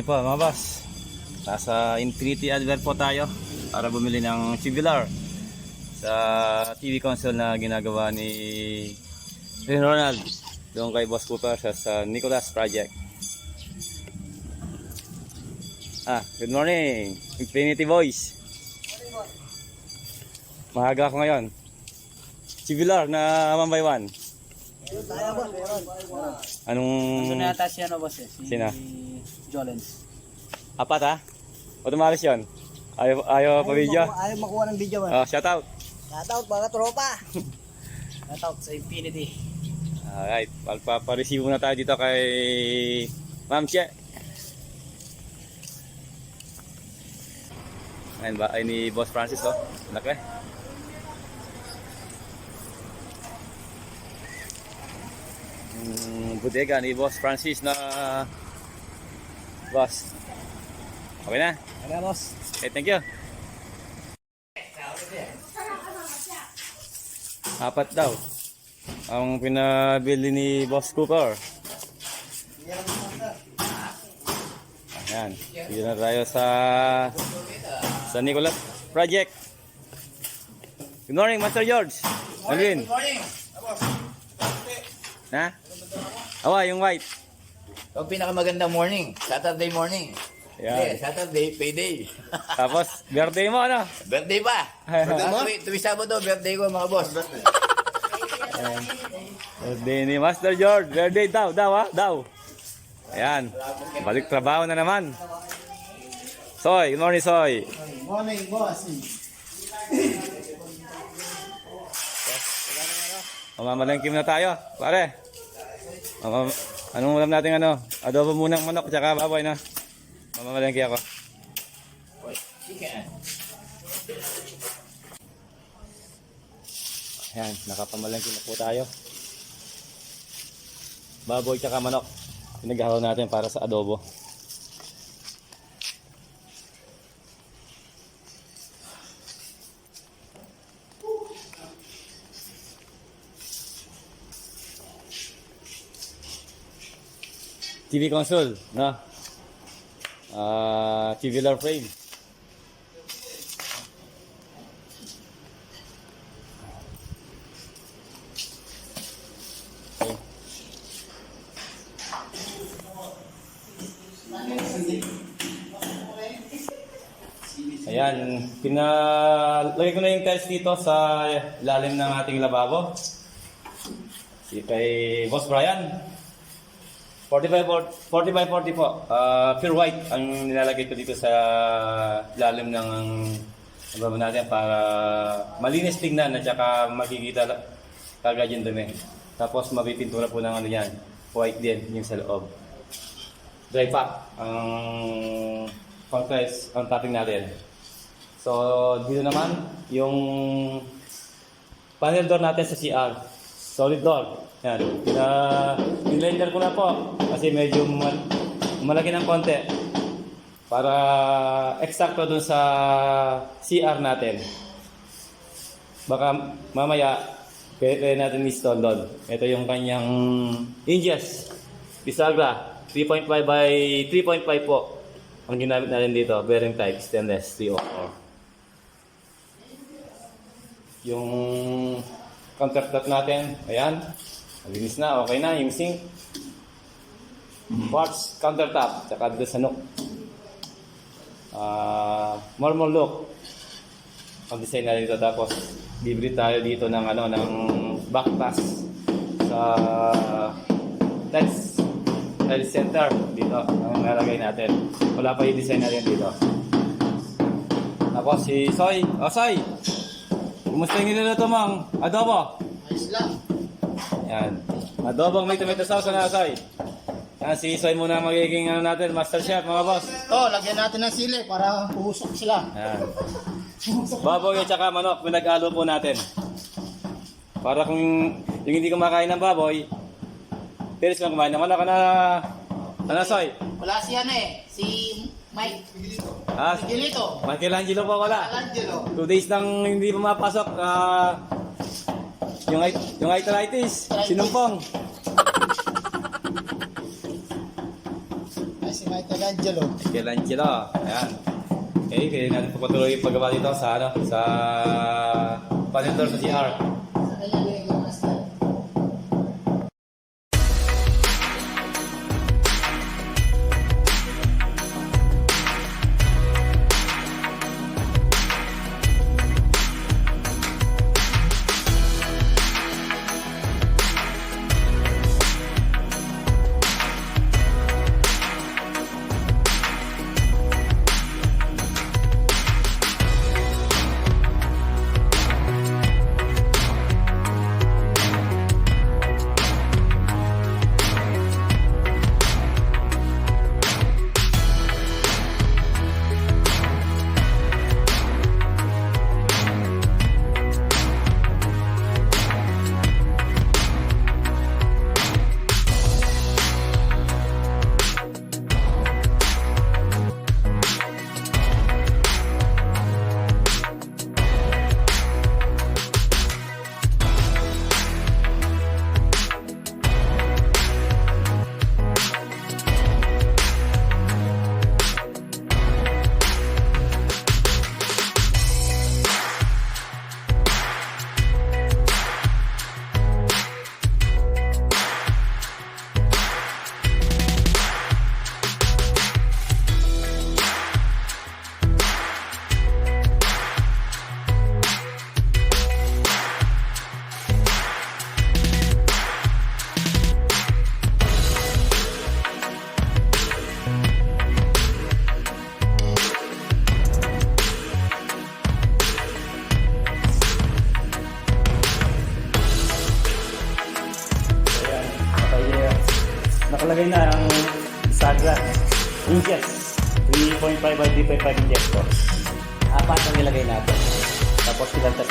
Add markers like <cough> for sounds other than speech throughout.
morning po mga boss. Nasa Infinity Advert po tayo para bumili ng tubular sa TV console na ginagawa ni Ronald doon kay Boss Cooper sa, sa Nicholas Project. Ah, good morning. Infinity Boys. Mahaga ako ngayon. Tubular na one by one. Anong Gusto na yata si ano boss eh, si Sino? Jolens. apat ha? Tumalis yun? Ayaw, ayaw pa video? Ayaw makuha ng video man. Oh, shout out. Shoutout mga tropa. <laughs> Shout out sa Infinity. Alright, palpa-receive muna tayo dito kay Ma'am Che. Ayun ba, ay ni Boss Francis oh. Laki. Mm, bodega ni Boss Francis na Boss. Okay na? Ano boss? Okay, thank you. Apat daw. Ang pinabili ni Boss Cooper. Ayan. Dito na tayo sa sa Nicolas Project. Good morning, Master George. Alvin. Good morning! Na? Awa, yung white. Ang pinakamagandang morning, Saturday morning. Ayan. Hindi, Saturday, payday. Tapos, birthday mo, ano? birthday pa. Birthday Ah, tuwi, tuwi Sabado, birthday ko mga boss. Birthday ni Master George. Birthday daw, daw ha, daw. Ayan. Balik trabaho na naman. Soy, good morning, Soy. Morning boss. Mamamalangkim na tayo, pare. Mama, anong ulam natin ano? Adobo munang manok, tsaka baboy na. Mamamalangki ako. Chicken. Ayan, nakapamalangki na po tayo. Baboy tsaka manok. Pinaghalo natin para sa adobo. TV console, no? Ah, tubular frame. Ayan, pinalagay ko na yung tiles dito sa lalim ng ating lababo. Si kay Boss Brian. 45 45 40 po. Ah, pure white ang nilalagay ko dito sa lalim ng lababo natin para malinis tingnan at saka makikita kagad yung dumi. Tapos mapipintura po ng ano yan, white din yung sa loob. Dry pack ang contrast ang topping natin. So, dito naman, yung panel door natin sa CR. Solid door. Yan. Pina, pinlender ko na po kasi medyo mal- malaki ng konti para eksakto dun sa CR natin. Baka mamaya pwede natin install doon. Ito yung kanyang hinges. Bisagra. 3.5 by 3.5 po ang ginamit natin dito. Bearing type stainless 304 yung countertop natin, ayan, malinis na, okay na, yung sink, quartz countertop, tsaka dito sa nook. Ah, marble look, ang design na dito, tapos bibili tayo dito ng ano, ng backpass sa tiles, tiles center dito, ang nalagay natin. Wala pa yung design natin dito. Tapos si Soy, oh Soy, Kumusta yung niluluto mong adobo? Ayos lang. Yan. Adobong may tomato sauce na asay. Yan, si Soy muna magiging ano natin, master chef mga boss. To, lagyan natin ng sili para puhusok sila. Yan. Baboy at saka manok, pinag-alo po natin. Para kung yung hindi kumakain ng baboy, pilis kang kumain ng manok, ano, ano Soy? Wala si ano eh, si Mike Ah, Miguelito. Michelangelo po wala. Alangelo. Two days nang hindi pumapasok, ah, yung, yung arthritis, sinumpong. Ay, si Michelangelo. Michelangelo. Ayan. Okay, kaya natin papatuloy yung paggawa dito sa ano, sa panendor sa CR.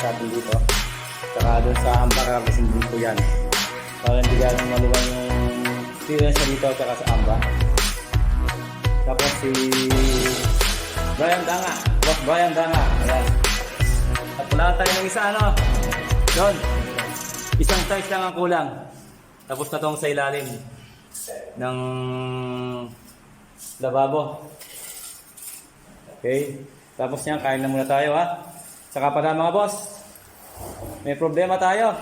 Natin dito. Saka doon sa ambak kasi dito yan. Para hindi ganun maluwang yung clearance niya dito at sa amba. Tapos si Brian Danga. Boss Brian Danga. Ayan. At wala tayo ng isa ano. Doon. Isang size lang ang kulang. Tapos na tong sa ilalim ng lababo. Okay? Tapos niyan, kain na muna tayo ha. Saka pala mga boss, may problema tayo.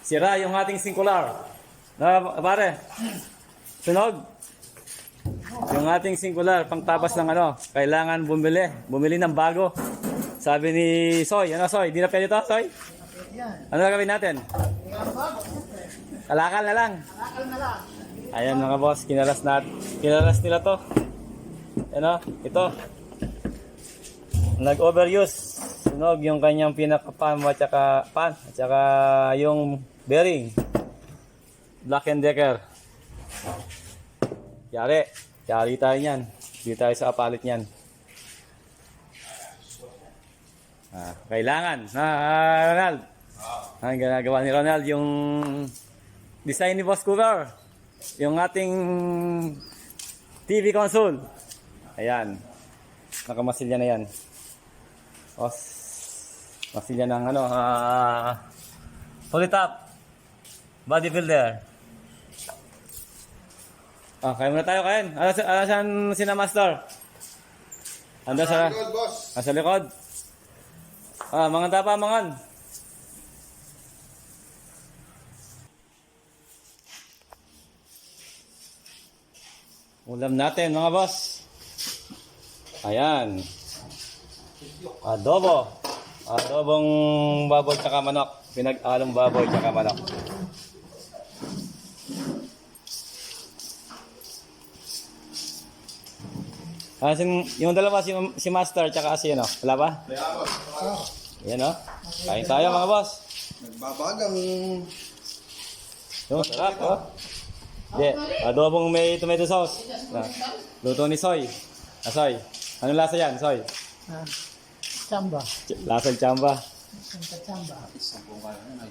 Sira yung ating singular. Na, pare, sunog. Yung ating singular, pangtabas ng ano, kailangan bumili. Bumili ng bago. Sabi ni Soy, ano Soy, di na pwede to, Soy? Ano gagawin natin? Kalakal na lang. Ayan mga boss, kinalas na kinalas nila to. Ano? Ito. Nag-overuse. Sunog yung kanyang pinaka-pan at saka pan at saka yung bearing. Black and Decker. Yari. Yari tayo niyan. Hindi tayo sa apalit niyan. Ah, kailangan. Ah, Ronald. Ang ginagawa ni Ronald yung design ni Boss Cougar. Yung ating TV console. Ayan. Nakamasilya na yan. Os. Masilya ng ano, ah, fully top. Bodybuilder. Ah, kaya muna tayo kain. Ano saan sina Master? Ando sa... boss. Ah, sa likod. Ah, mga tapa, mangan. Ulam natin, mga boss. Ayan. Adobo. Adobong baboy tsaka manok. Pinag-along baboy tsaka manok. Ah, sin, yung dalawa, si, si Master tsaka si ano? Wala ba? Yan o. Kain tayo mga boss. Nagbabagang Yung sarap oh. Yeah, adobong may tomato sauce. Ah, luto ni Soy. Ah, Soy. Ano lasa yan, Soy? Chamba. Ch- Lasa chamba. Chamba. natin yung mga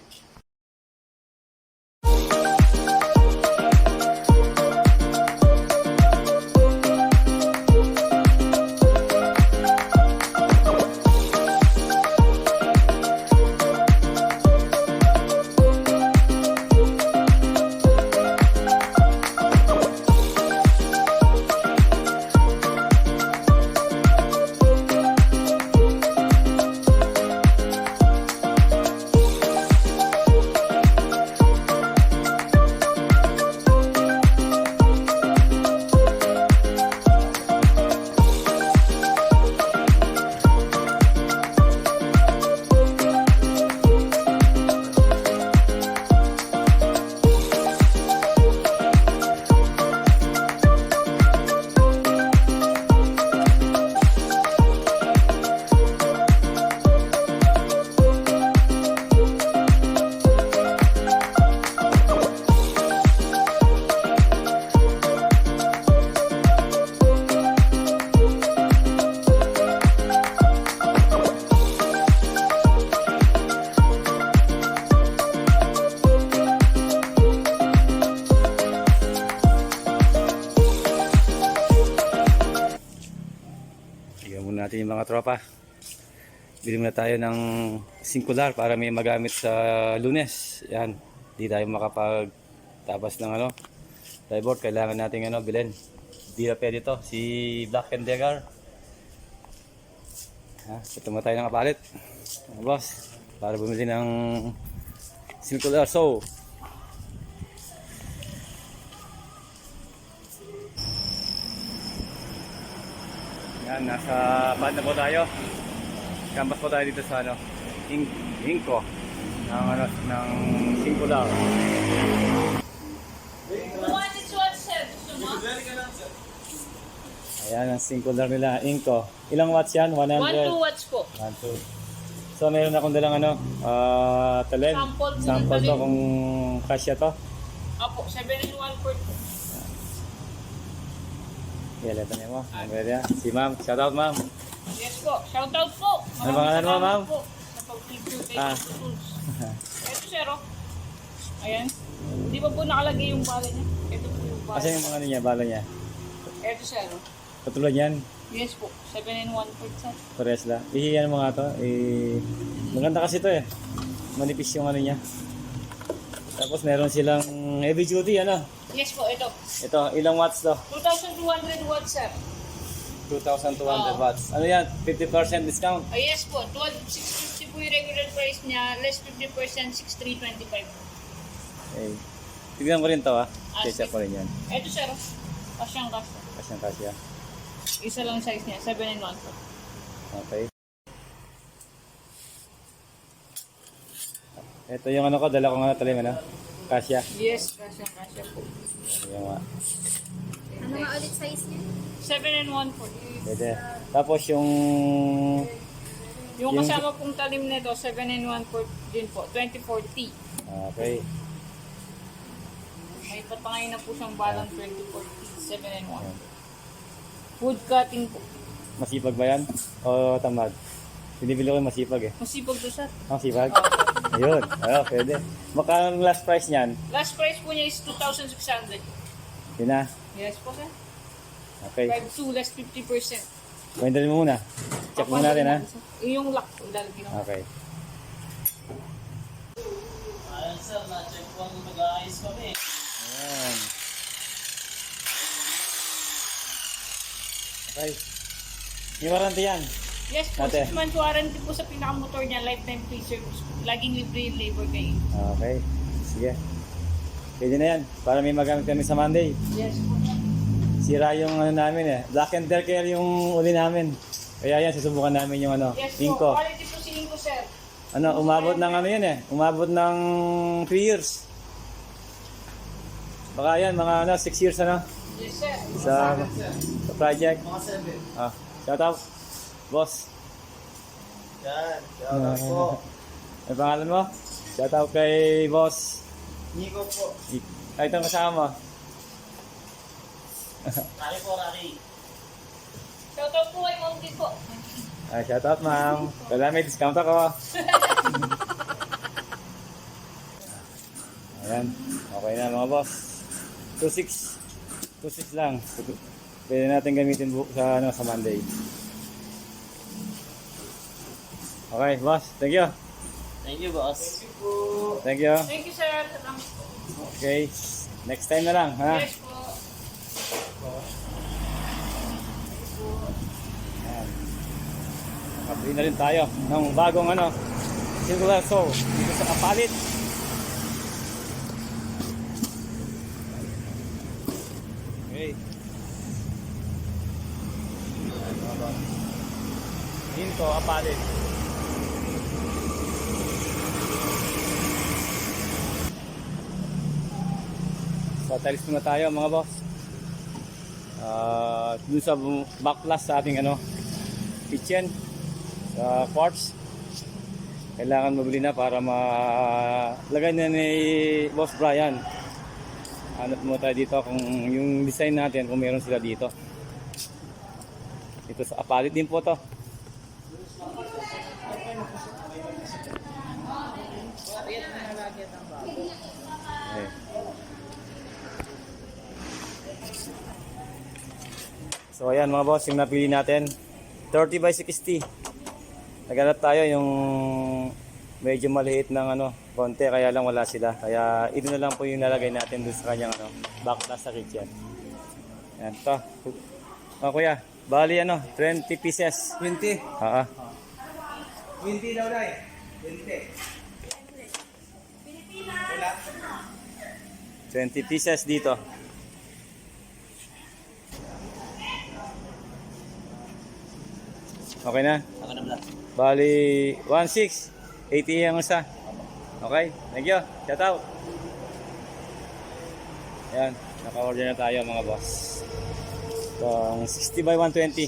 tropa. Bili muna tayo ng singular para may magamit sa lunes. Yan. Di tayo makapag tapos ng ano. Driver, kailangan natin ano, bilhin. Di na pwede to. Si Black and Degar. Ha, mo tayo ng kapalit. Mga boss, para bumili ng singular. So, Yan, nasa pad na po tayo. Campus po tayo dito sa ano, Ing Inco. Ng ano, ng Singular. Ayan, ang Singular nila, Inco. Ilang watts yan? 100? 1, 2 watts po. 1, 2. So, meron akong dalang ano, ah, talent. Sample Sample to kung kasya to. Apo, 7 in 1 per Yan, ito niya mo. Ang ganda. Si ma'am. Shout out ma'am. Yes po. Shout out po. Ano pangalan mo, ma'am? Sa pag-picture kay Ah. Tito Tools. Ito, sir, oh. Ayan. Di ba po nakalagay yung bala niya? Ito po yung bala. Kasi yung mga ano niya, bala niya. Ito, sir, oh. Katulad yan. Yes po. 7 in 1 per sir. Pares lang. Ihiyan mo nga to. Eh, maganda kasi to eh. Manipis yung ano niya. Tapos meron silang heavy duty ano. Yes po, ito. Ito, ilang watts to? 2,200 watts, sir. 2,200 Oo. watts. Ano yan? 50% discount. Ah, yes po. 12,650 po yung regular price niya. Less 50%, 6,325. Okay. Tignan ko rin to ah. Ah, Check ko rin yan. Ito, sir. oh. Kasyang kasya. Kasi ang kasya. Isa lang size niya. 7 in 1 po. Okay. Ito yung ano ko, dala ko nga talim ano. Kasya. Yes, kasyang kasya po. Yung nga. Ano nga ulit size niya? 7 in 1 po. Pwede. Tapos yung Yung kasama pong talim nito, 7 in 1 po din po. 2040. Okay. May patangay na po siyang balang 2040. 7 in 1. Wood cutting po. Masipag ba yan? O tamad? Binibili ko yung masipag eh. Masipag to sir. Masipag? Ayun. Oo, pwede. Magkano ang last price niyan? Last price po niya is 2,600. Yun na. Yes po sir. Okay. 5,2 less 50%. Kwenta mo muna. Check muna natin ha. Yung lock ko. Okay. Ayun sir, na-check po ang mag-aayos kami. Ayan. Okay. May warranty yan. Yes po, Ate. 6 months warranty po sa pinakamotor niya, lifetime free service. Laging libre yung labor kayo. Okay. Sige. Pwede na yan. Para may magamit kami sa Monday. Yes po sir. Sira yung ano namin eh. Black and Decker yung uli namin. Kaya yan, susubukan namin yung ano, Yes po, Inco. quality po si Inco sir. Ano, umabot ng ano yan eh. Umabot ng 3 years. Baka yan, mga ano, 6 years ano, Yes sir. sa, sa project. Mga 7. Ah, shout out. Boss. Yan. Shout out po. Ano pangalan mo? Shout out kay boss. Nico po. I- Kahit ang kasama. Rari po, Rari. Shoutout po kay Ma'am Kid po. Ah, shout out ma'am. Kaya may discount ako. Ayan. Okay na mga boss. 2.6. 2.6 lang. Pwede natin gamitin bu- sa, ano, sa Monday. Okay, boss. Thank you. Thank you, boss. Thank you. Thank you sir. Salamat po. Okay. Next time na lang, ha? Yes po. Ayan. Nakabili na rin tayo ng bagong ano, singular saw dito sa kapalit. Okay. Dito, kapalit. So, talis muna tayo mga boss. Ah, dun sa backblast sa ating ano, kitchen sa quartz kailangan mabili na para malagay na ni Boss Brian hanap mo tayo dito kung yung design natin kung meron sila dito ito sa apalit din po to okay. So ayan mga boss yung napili natin 30 by 60. Naghanap tayo yung medyo maliit ng ano, konti kaya lang wala sila. Kaya ito na lang po yung nalagay natin dun sa kanyang ano, backlash sa kitchen. Yan, to. Oh, kuya, bali ano, 20 pieces. 20. Oo. 20 daw na 20. 20 pieces dito. Okay na? Ako na vlog. Bali, 1.6. 80 ang isa. Okay, thank you. Shout out. Yan, naka-order na tayo mga boss. Ang 60 by 120.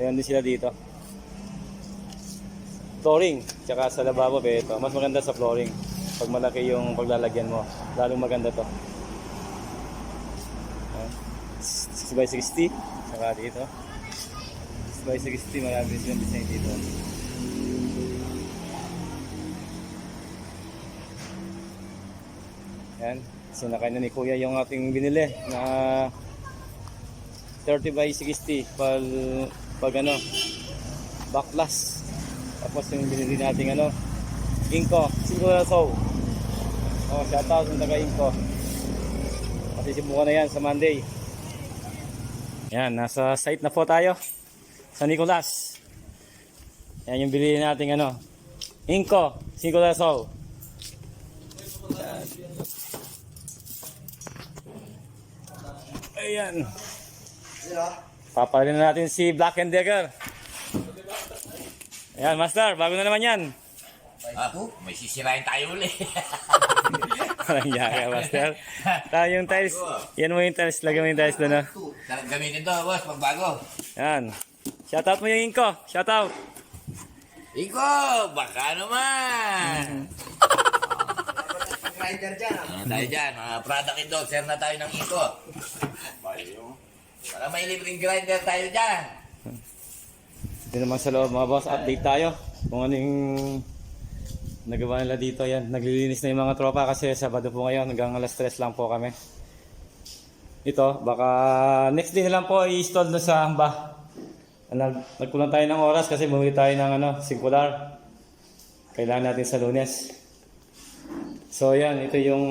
Ayan din sila dito. Flooring, tsaka sa lababo, be, ito. Mas maganda sa flooring. Pag malaki yung paglalagyan mo, lalong maganda to. Ayan. 60 by 60, tsaka dito. 60 by 60, marami silang design dito. Yan. Sinakay na ni Kuya yung ating binili na 30 by 60 pag, pag ano, backlash. Tapos yung binili nating ano, Inko, Siguraso. Oh, shout out sa taga Inko. Masisibukan na yan sa Monday. Yan, nasa site na po tayo. Sa Nicolas. Yan yung bilhin nating ano, Inko, Siguraso. Ayan. Papalin na natin si Black and Decker. Ayan, Master, bago na naman yan. Ah, may sisirain tayo uli. <laughs> Walang yaya, Master. Tayo yung tiles. Yan mo yung tiles. Lagyan mo yung tiles doon. Talagang gamitin to, boss, magbago. Yan. Shoutout mo yung Inko. Shoutout. Iko, baka naman. Grinder dyan. Ano tayo dyan, mga product endorser na tayo ng Iko. Para may libreng grinder tayo dyan. Ito naman sa loob, mga boss. Update tayo. Kung ano yung nagawa nila dito. Yan. Naglilinis na yung mga tropa kasi Sabado po ngayon. Hanggang alas 3 lang po kami. Ito, baka next day na lang po i-install na sa hamba. Nag, nagkulang tayo ng oras kasi bumili tayo ng ano, singular. Kailangan natin sa lunes. So yan, ito yung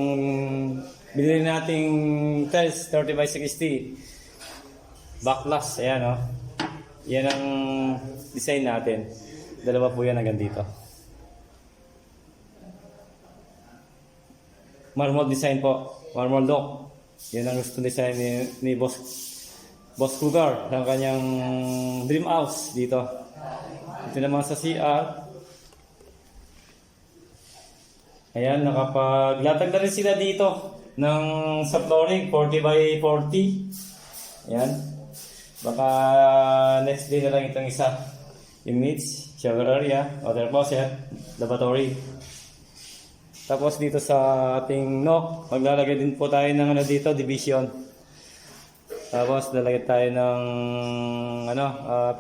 binili nating tiles 30 by 60. Backlash, ayan oh. Yan ang design natin. Dalawa po yan hanggang dito. Marmol design po. Marmol look. Yan ang gusto design ni, ni Boss Boss Cougar ng kanyang dream house dito. Ito naman sa CR. Ayan, nakapaglatag na rin sila dito ng sa flooring 40 by 40. Ayan. Baka next day na lang itong isa. Yung needs, shower area, water closet, lavatory. Tapos dito sa ating knock, maglalagay din po tayo ng ano dito, division. Tapos lalagay tayo ng ano, ah,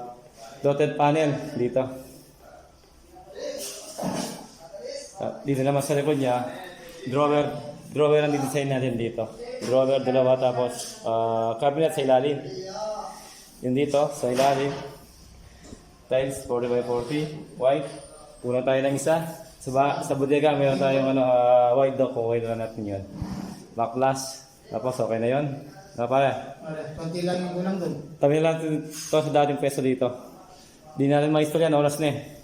dotted panel dito. Ah, dito naman sa likod niya, drawer, drawer ang design natin dito. Drawer dalawa tapos ah, cabinet sa ilalim. Yun dito, sa ilalim. Tiles 40 by 40, white. Kulang tayo ng isa. Sa, ba, sa bodega, meron tayong ano, ah, white dock. Okay na natin yun. Backlash. Tapos okay na yun. Ano pala? Konti lang yung kulang dun. Tabi lang ito sa dating peso dito. Di natin maistorya, oras na eh.